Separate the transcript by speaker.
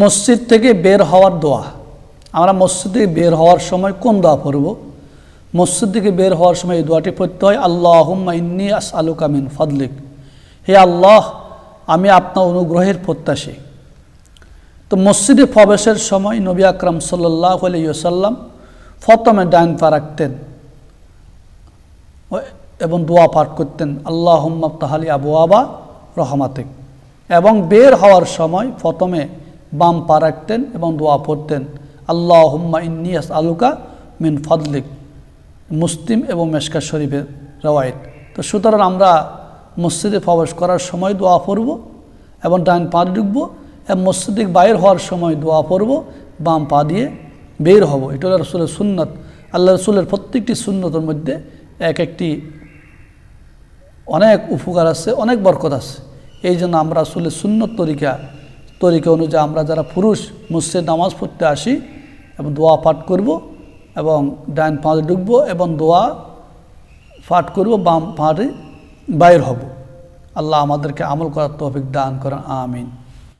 Speaker 1: মসজিদ থেকে বের হওয়ার দোয়া। আমরা মসজিদ থেকে বের হওয়ার সময় কোন দোয়া পড়ব? মসজিদ থেকে বের হওয়ার সময় এই দোয়াটি পড়তে হয় আল্লাহ ইন্নি আস আলু কামিন ফদলিক। হে আল্লাহ, আমি আপনার অনুগ্রহের প্রত্যাশী। তো মসজিদে প্রবেশের সময় নবী আকরাম সাল্লাহ আলাইসাল্লাম ফতমে ডাইন পা রাখতেন এবং দোয়া পাঠ করতেন আল্লাহ তাহালি আবু আবা রহমাতিক। এবং বের হওয়ার সময় প্রথমে বাম পা রাখতেন এবং দোয়া পড়তেন। আল্লাহ হুম্মা ইন্নিয়াস আলুকা মিন ফদলিক। মুসলিম এবং মেশকা শরীফের রওয়ায়ত। তো সুতরাং আমরা মসজিদে প্রবেশ করার সময় দোয়া পড়ব এবং ডান পা ঢুকবো এবং মসজিদে বাইর হওয়ার সময় দোয়া পড়ব, বাম পা দিয়ে বের হব। এটা হলো রসুলের সুন্নত। আল্লাহ রসুলের প্রত্যেকটি সুন্নতের মধ্যে এক একটি অনেক উপকার আছে, অনেক বরকত আছে। এই জন্য আমরা আসলে সুন্নত তরিকা তরিকা অনুযায়ী আমরা যারা পুরুষ মসজিদ নামাজ পড়তে আসি এবং দোয়া পাঠ করব এবং ডাইন পাঁচে ঢুকবো এবং দোয়া পাঠ করব, বাম পাহাড়ে বাইর হব। আল্লাহ আমাদেরকে আমল করার তৌফিক দান করেন, আমিন।